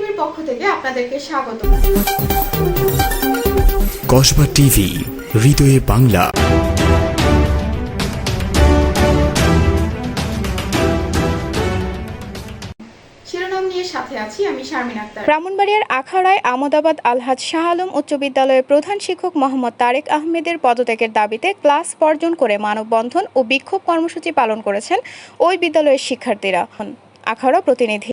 টিভির পক্ষ থেকে আপনাদেরকে স্বাগত। কসবা টিভি হৃদয়ে বাংলা। সাথে আছি আমি শারমিন আক্তার। ব্রাহ্মণবাড়িয়ার আখাউড়ায় আমদাবাদ আলহাজ শাহ আলম উচ্চ বিদ্যালয়ের প্রধান শিক্ষক মোহাম্মদ তারেক আহমেদের পদত্যাগের দাবিতে ক্লাস বর্জন করে মানববন্ধন ও বিক্ষোভ কর্মসূচি পালন করেছেন ওই বিদ্যালয়ের শিক্ষার্থীরা। আখাড়া প্রতিনিধি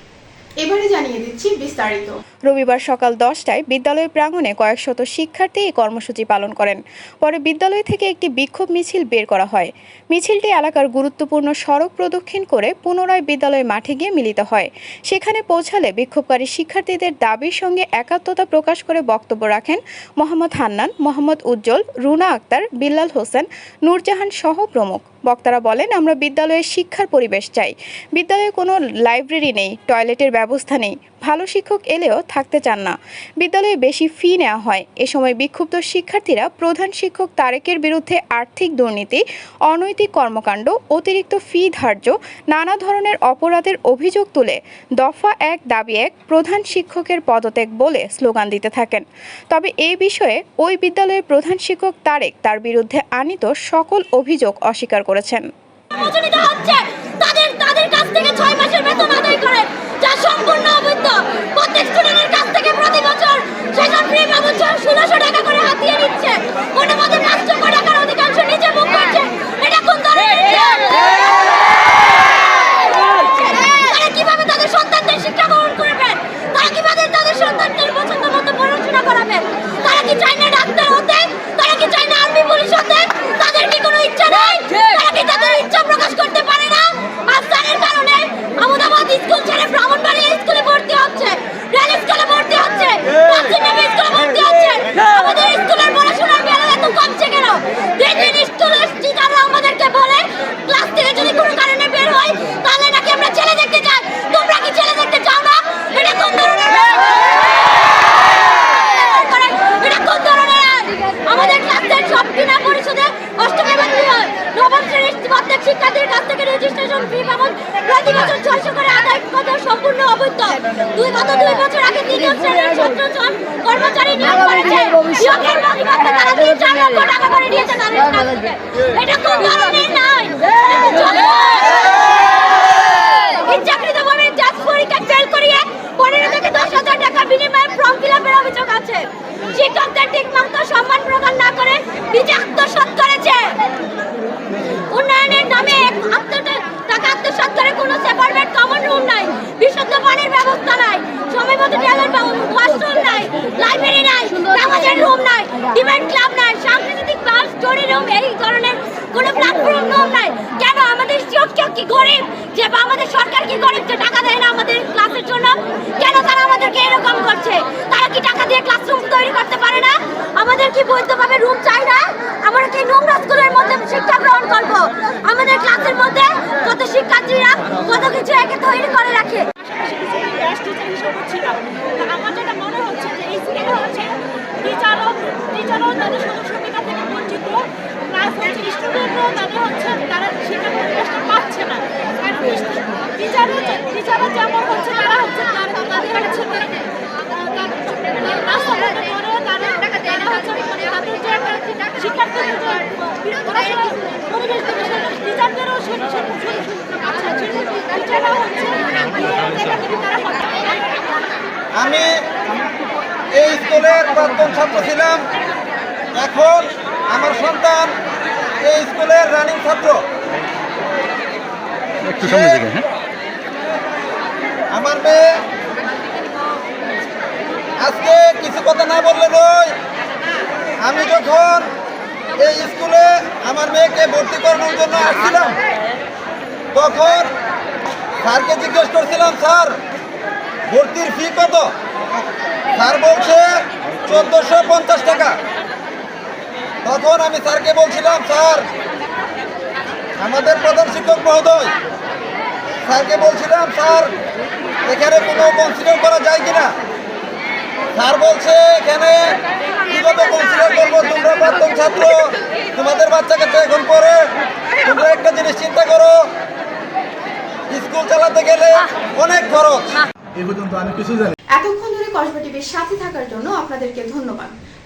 এবারে জানিয়ে দিচ্ছি বিস্তারিত। রবিবার সকাল দশটায় বিদ্যালয় প্রাঙ্গণে কয়েকশত শিক্ষার্থী এই কর্মসূচি পালন করেন। পরে বিদ্যালয় থেকে একটি বিক্ষোভ মিছিল বের করা হয়। মিছিলটি এলাকার গুরুত্বপূর্ণ সড়ক প্রদক্ষিণ করে পুনরায় বিদ্যালয় মাঠে গিয়ে মিলিত হয়। সেখানে পৌঁছালে বিক্ষোভকারী শিক্ষার্থীদের দাবির সঙ্গে একাত্মতা প্রকাশ করে বক্তব্য রাখেন মোহাম্মদ হান্নান, মোহাম্মদ উজ্জ্বল, রুনা আক্তার, বিল্লাল হোসেন, নূরজাহান সহ প্রমুখ। বক্তারা বলেন আমরা বিদ্যালয়ে শিক্ষার পরিবেশ চাই। বিদ্যালয়ে কোনো লাইব্রেরি নেই টয়লেটের ব্যবস্থা নেই। ভালো শিক্ষক এলেও থাকতে চান না। বিদ্যালয়ে বেশি ফি নেওয়া হয়। এ সময় বিক্ষুব্ধ শিক্ষার্থীরা প্রধান শিক্ষক তারেকের বিরুদ্ধে আর্থিক দুর্নীতি, অনৈতিক কর্মকাণ্ড, অতিরিক্ত ফি ধার্য, নানা ধরনের অপরাধের অভিযোগ তুলে দফা এক দাবি এক প্রধান শিক্ষকের পদত্যাগ বলে স্লোগান দিতে থাকেন। তবে এই বিষয়ে ওই বিদ্যালয়ের প্রধান শিক্ষক তারেক তার বিরুদ্ধে আনিত সকল অভিযোগ অস্বীকার করেছেন প্রচলিত হচ্ছে তাদের তাদের কাছ থেকে ছয় মাসের বেতন আদায় করে যা সম্পূর্ণ অবৈধ প্রত্যেক স্টুডেন্টের কাছ থেকে প্রতি বছর সেশন ফি বাবদ ষোলোশো টাকা করে হাতিয়ে নিচ্ছে মনে মধ্যে রাষ্ট্র টাকার অধিকাংশ নিচে মুখ করছে এটা কোন ধরনের নিয়ম? তারা কীভাবে তাদের সন্তানদের শিক্ষা গ্রহণ করবেন তারা কীভাবে তাদের সন্তানদের পছন্দ মতো পড়াশোনা করাবেন তারা কি চায় না ডাক্তার হতে তারা কি চায় না আর্মি পুলিশ হতে তাদের কি কোনো ইচ্ছা নেই তারা কি তাদের ইচ্ছা প্রকাশ করতে পারে না আফসানের কারণে আমদাবাদ স্কুল ছেড়ে ব্রাহ্মণবাড়িয়া স্কুলে ভর্তি হচ্ছে রেল স্কুলে ভর্তি হচ্ছে পশ্চিম নেমে স্কুলে ভর্তি হচ্ছে আমাদের স্কুলের পড়াশোনার বেলা এত কমছে কেন দিন দিন স্কুলের টিচাররা আমাদেরকে বলে ক্লাস থেকে যদি কোনো কারণে বের হয় তাহলে নাকি আমরা ছেলে দেখতে চাই তোমরা কি ছেলে দেখতে চাও না এটা কোন ধরনের করে, এটা কোন ধরনের আইন? আমাদের ক্লাসের সব বিনা পরিশোধে অষ্টম এবং নবম- নবম শ্রেণির প্রত্যেক শিক্ষার্থীর কাছ থেকে রেজিস্ট্রেশন ফি বাবদ প্রতি বছর ছয়শো করে আদায় করা সম্পূর্ণ অবৈধ। দুই গত দুই বছর আগে তৃতীয় শ্রেণির জন কর্মচারী নিয়োগ করেছে। নিয়োগের পরিবর্তে তারা দিয়ে চার লক্ষ টাকা করে নিয়েছে তাদের এটা কোন ধরনের নাই করে কোনো সেপারেট কমন রুম নাই, বিশুদ্ধ পানির ব্যবস্থা নাই, সময়মতো টয়লেট ওয়াশরুম নাই লাইব্রেরি নাই, নামাজের রুম নাই ডিবেট ক্লাব নাই, সাংস্কৃতিক বা স্টোরি রুম এই ধরনের কোনো প্ল্যাটফর্ম রুম নাই। কেন আমাদের শিক্ষক কি গরিব? যে বা আমাদের সরকার কি গরিব যে টাকা দেয় না আমাদের ক্লাসের জন্য? কেন তারা আমাদেরকে এরকম করছে? তারা কি টাকা দিয়ে ক্লাসরুম তৈরি করতে পারে না? আমাদের কি বৈধভাবে রুম চাই না আমরা কি নোংরা স্কুলের মধ্যে শিক্ষা গ্রহণ করব আমাদের ক্লাসের মধ্যে কত শিক্ষার্থীরা কত কিছু একে তৈরি করে রাখে ক্লাস টিচার হিসেবে ছিলাম তো আমার যেটা মনে হচ্ছে যে এই স্কেলে হচ্ছে টিচারও টিচারও তাদের সুযোগ থেকে বঞ্চিত প্লাস হচ্ছে স্টুডেন্টরাও তাদের হচ্ছে, তারা শিক্ষা পরিবেশটা পাচ্ছে না। কারণ যেমন হচ্ছে, তারা হচ্ছে তাদের হচ্ছে, আমি এই স্কুলের প্রাক্তন ছাত্র ছিলাম। এখন আমার সন্তান এই স্কুলের রানিং ছাত্র। একটু সামনে থেকে হ্যাঁ? আমার মেয়ে আজকে কিছু কথা না বললে নয়। আমি যখন এই স্কুলে আমার মেয়েকে ভর্তি করানোর জন্য আসছিলাম তখন স্যারকে জিজ্ঞেস করছিলাম স্যার ভর্তির ফি কত? স্যার বলছে চোদ্দোশো পঞ্চাশ টাকা। তখন আমি স্যারকে বলছিলাম স্যার আমাদের প্রধান শিক্ষক মহোদয় স্যারকে বলছিলাম স্যার এখানে কোনো কনসিডার করা যায় কিনা? স্যার বলছে এখানে কীভাবে কনসিডার করব? তোমরা প্রাক্তন ছাত্র তোমাদের বাচ্চা কাচ্চা এখন পরে তোমরা একটা জিনিস চিন্তা করো স্কুল চালাতে গেলে অনেক খরচ। এই পর্যন্ত আমি কিছু জানি না। এতক্ষণ ধরে কসবা টিভির সাথে থাকার জন্য আপনাদেরকে ধন্যবাদ।